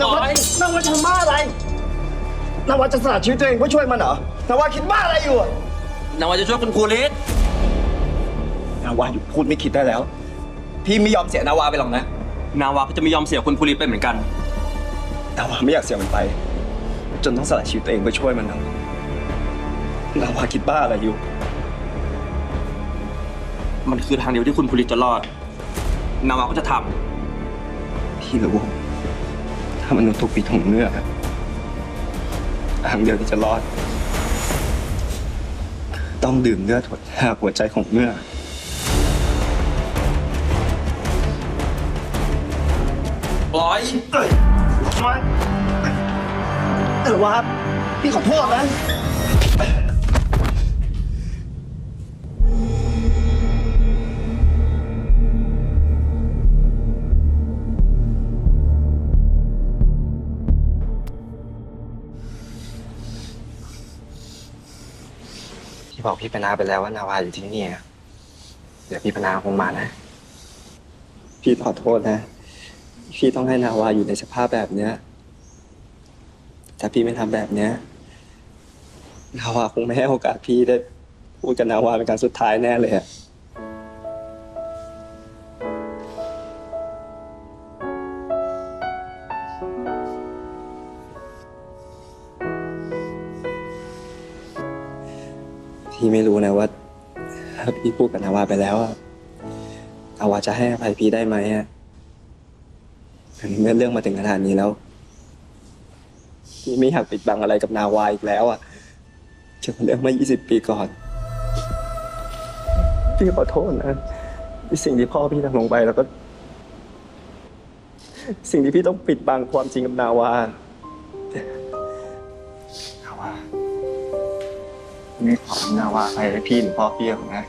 นวัดนวัดทำบ้าอะไรนวัดจะสละชีวิตตัวเองเพื่อช่วยมันเหรอนวัดคิดบ้าอะไรอยู่อะนาวาจะช่วยคุณครูลิศนวัดหยุดพูดไม่คิดได้แล้ว พี่ไม่ยอมเสียนาวาไปหรอกนะ นาวาก็จะไม่ยอมเสียคุณครูลิศไปเหมือนกัน นาวาไม่อยากเสียมันไป จนต้องสละชีวิตตัวเองเพื่อช่วยมันนะนาวาคิดบ้าอะไรอยู่ มันคือทางเดียวที่คุณครูลิศจะรอด นาวาก็จะทพี่รู้ว่า ถ้ามนุษย์ถูกปิดของเนื้อกอะทางเดียวที่จะรอด ต้องดื่มเลือดหดหากหัวใจของเนื้อกำปล่อยมาเออว่าพี่ขอโทษนะ พี่บอกพี่ปนาไปแล้วว่านาวาอยู่ที่นี่อะเดี๋ยวพี่ปนาคงมานะ พี่ขอโทษนะ พี่ต้องให้นาวาอยู่ในสภาพแบบเนี้ยถ้าพี่ไม่ทำแบบเนี้ยนาวาคงไม่ให้โอกาสพี่ได้พูดกับนาวาเป็นการสุดท้ายแน่เลยอะ พี่ไม่รู้นะว่าถ้าพี่พูดกับนาวาไปแล้วอะนาวาจะให้อภัยพี่ได้ไหมอะเมื่อเรื่องมาถึงขนาดนี้แล้ว พี่ไม่อยากปิดบังอะไรกับนาวาอีกแล้วอะจนเรื่องเมื่อ 20 ปีก่อน พี่ขอโทษนะที่สิ่งที่พ่อพี่ทำลงไปแล้วก็ สิ่งที่พี่ต้องปิดบังความจริงกับนาวา ไม่ขอนาวาใครให้พี่หรือพ่อพี่ของนะ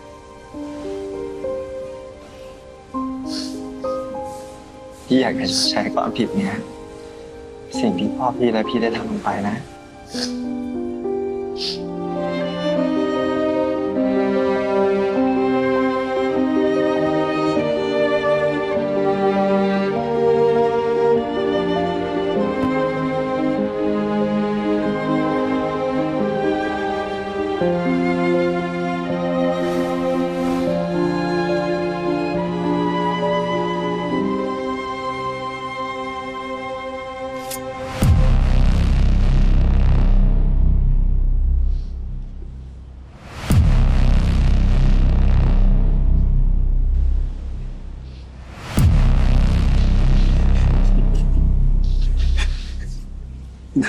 พี่อยากจะชดใช้ความผิดเนี้ยสิ่งที่พ่อพี่และพี่ได้ทำลงไปนะ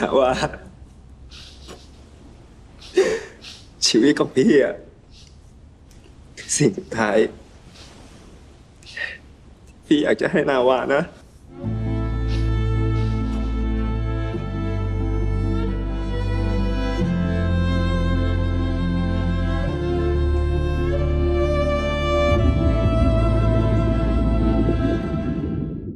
Wow. ชีวิตของพี่อะสิ่งสุดท้าย พี่อยากจะให้นาวานะ